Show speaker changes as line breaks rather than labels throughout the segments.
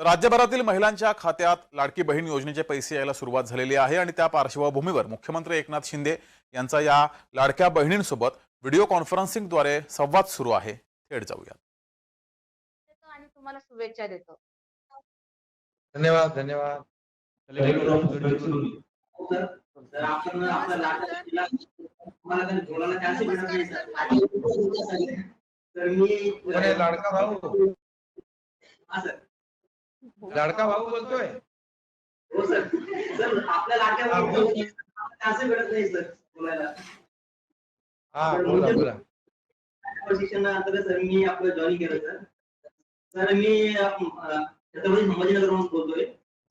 राज्यभरातील महिलांच्या खात्यात लाडकी बहीण योजनेचे पैसे यायला सुरुवात झालेली आहे आणि त्या पार्श्वभूमीवर मुख्यमंत्री एकनाथ शिंदे यांचा या लाडक्या बहिणींसोबत व्हिडिओ कॉन्फरन्सिंगद्वारे संवाद सुरू आहे. थेट जाऊया
देतो आणि तुम्हाला शुभेच्छा देतो.
धन्यवाद धन्यवाद.
तर आपण आपला लाडका जिल्हा तुम्हाला कधी बोलायला chance भेटत नाही सर. तर मी?
लाडका भाऊ.
हा सर.
लाडका भाऊ बोलतोय.
हो सर. सर आपल्या लाडक्या भाऊ chance भेटत नाही सर बोलायला.
हा बोला बोला.
प्रशिक्षणानंतर सर मी आपलं जॉईन केलं सर. सर मी छत्रपती संभाजीनगरहून बोलतोय.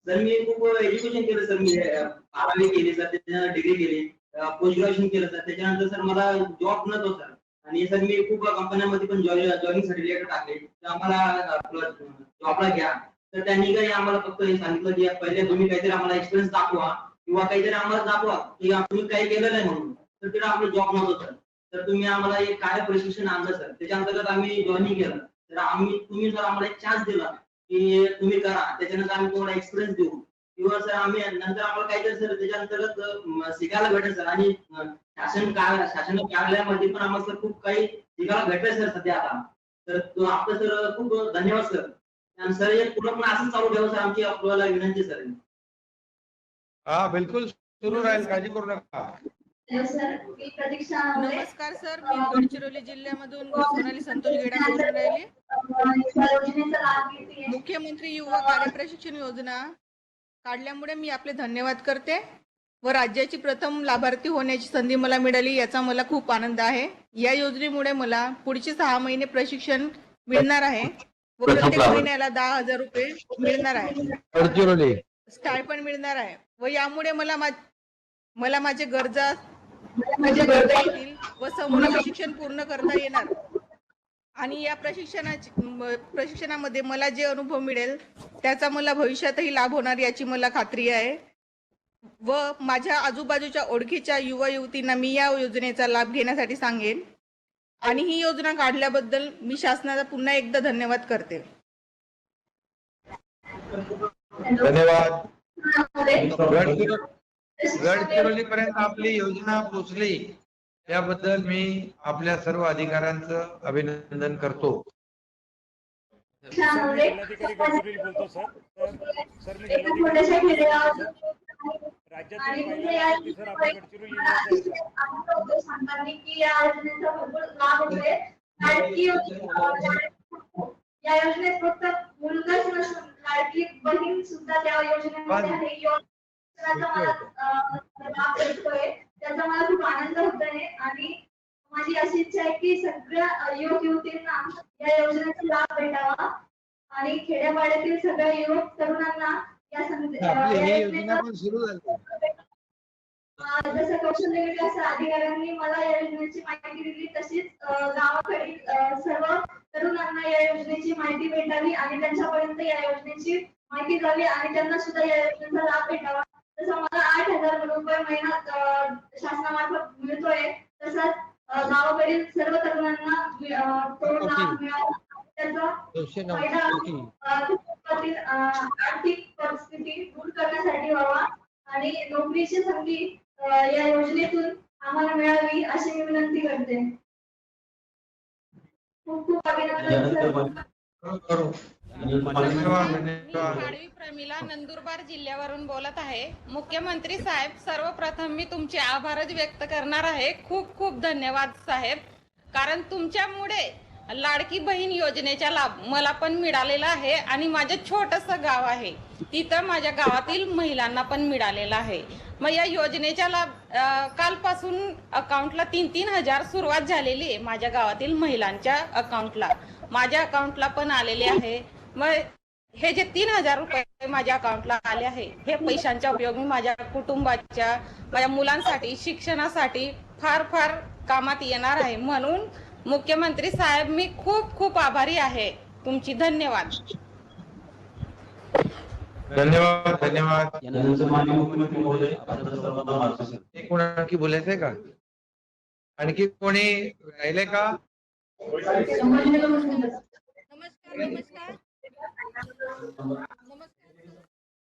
सर मी खूप एज्युकेशन केलं सर. मी बारावी केली सर. त्याच्यानंतर डिग्री केली. पोस्ट ग्रॅज्युएशन केलं सर. त्याच्यानंतर सर मला जॉब नव्हतो सर. आणि सर मी खूप कंपन्यांमध्ये पण जॉईन जॉईनिंग लेटर टाकले. तर आम्हाला जॉबला घ्या. तर त्यांनी काही आम्हाला फक्त हे सांगितलं की पहिले तुम्ही काहीतरी आम्हाला एक्सपिरियन्स दाखवा किंवा काहीतरी आम्हाला दाखवा. की तुम्ही काही केलं नाही म्हणून. तर तिथे आपलं जॉब नव्हतं सर तर तुम्ही आम्हाला एक कार्य प्रशिक्षण आणलं सर त्याच्या अंतर्गत आम्ही जॉईनिंग केलं. तर आम्ही तुम्ही जर आम्हाला एक चान्स दिला की तुम्ही करा त्याच्यानंतर आम्ही तुम्हाला एक्सपिरियन्स देऊ. किंवा सर आम्ही नंतर आम्हाला काहीतरी सर त्याच्या अंतर्गत शिकायला भेटेल सर आणि शासन काय शासन कार्यालयामध्ये पण आम्हाला सर खूप काही शिकायला भेटेल सर सध्या आता. तर तो आपलं सर खूप धन्यवाद सर सर हे पुढे पण असंच चालू ठेवा सर आमची आपल्याला विनंती सर
हा बिलकुल. सुरू राहील काळजी करू नका.
नमस्कार सर मी गडचिरोली जिल्ह्यामधून सोनाली संतोष गेडा बोलून राहिली. मुख्यमंत्री युवा कार्य प्रशिक्षण योजना काढल्यामुळे मी आपले धन्यवाद करते व राज्याची प्रथम लाभार्थी होण्याची संधी मला मिळाली याचा मला खूप आनंद आहे. या योजनेमुळे मला पुढचे सहा महिने प्रशिक्षण मिळणार आहे. व प्रत्येक महिन्याला दहा हजार रुपये मिळणार आहे.
गडचिरोली
स्टायपण मिळणार आहे. व यामुळे मला मला माझे गरजा माझ्या गरजा येतील व संपूर्ण शिक्षण पूर्ण करता येणार. आणि या प्रशिक्षणाची प्रशिक्षणामध्ये मला जे अनुभव मिळेल त्याचा मला भविष्यातही लाभ होणार याची मला खात्री आहे. व माझ्या आजूबाजूच्या ओळखीच्या युवा युवतींना मी या योजनेचा लाभ घेण्यासाठी सांगेन. आणि ही योजना काढल्याबद्दल मी शासनाचा पुन्हा एकदा धन्यवाद करते
धन्यवाद
आंबळे.
गडचिरो- गडचिरोली पर्यंत आपली योजना पोहोचली याबद्दल मी आपल्या सर्व अधिकाऱ्यांचं अभिनंदन करतो
सर मी राज्यातील सर आपल्या गडचिरोली आहे
या योजनेचा भरपूर लाभ होतोय. लाडकी योजना या योजनेत फक्त मुलगाच नसून लाडकी बहीण सुद्धा त्या योजनेमध्ये आहे. योजनेचा मला अं, लाभ भेटतोय. त्याचा मला खूप आनंद होतोय आणि माझी अशी इच्छा आहे की सगळ्या युवक युवतींना या योजनेचा लाभ भेटावा. आणि खेड्यापाड्यातील सगळ्या युवक तरुणांना
आपली
या
ही
योजनेचा
योजना पण सुरू झाली
अं, जसं कौशल्य विकास अधिकाऱ्यांनी मला या योजनेची माहिती दिली तशीच गावाकडील सर्व तरुणांना या योजनेची माहिती भेटावी आणि त्यांच्यापर्यंत या योजनेची माहिती जावी आणि त्यांना सुद्धा या योजनेचा लाभ भेटावा. जसं मला आठ हजार रुपये महिना शासनामार्फत मिळतोय. तसंच गावाकडील सर्व तरुणांना अं, तो लाभ मिळावा त्याचा फायदा आर्थिक परिस्थिती दूर करण्यासाठी व्हावा. आणि नोकरीची संधी या योजनेतून आम्हाला मिळावी अशी मी विनंती करते. खूप खूप अभिनंदन
प्रमिला नंदुरबार जिल्ह्यावरून बोलत आहे. मुख्यमंत्री साहेब सर्वप्रथम मी तुमचे आभारच व्यक्त करणार आहे. खूप खूप धन्यवाद साहेब. कारण तुमच्यामुळे लाडकी बहीण योजनेचा लाभ मला पण मिळालेला आहे आणि माझं छोटस गाव आहे. तिथं माझ्या गावातील महिलांना पण मिळालेला आहे. मग या योजनेच्या लाभ कालपासून अकाउंटला तीन तीन हजार सुरुवात झालेली आहे माझ्या गावातील महिलांच्या अकाउंटला माझ्या अकाउंटला पण आलेले आहे. मग हे जे तीन हजार रुपये माझ्या अकाउंटला आले आहे हे पैशांचा उपयोग मी माझ्या कुटुंबाच्या माझ्या मुलांसाठी शिक्षणासाठी फार फार कामात येणार आहे. म्हणून मुख्यमंत्री साहेब मी खूप खूप आभारी आहे. तुमची धन्यवाद.
धन्यवाद धन्यवाद. कोण आणखी बोलायचंय का? आणखी कोणी राहिले का?
नमस्कार नमस्कार.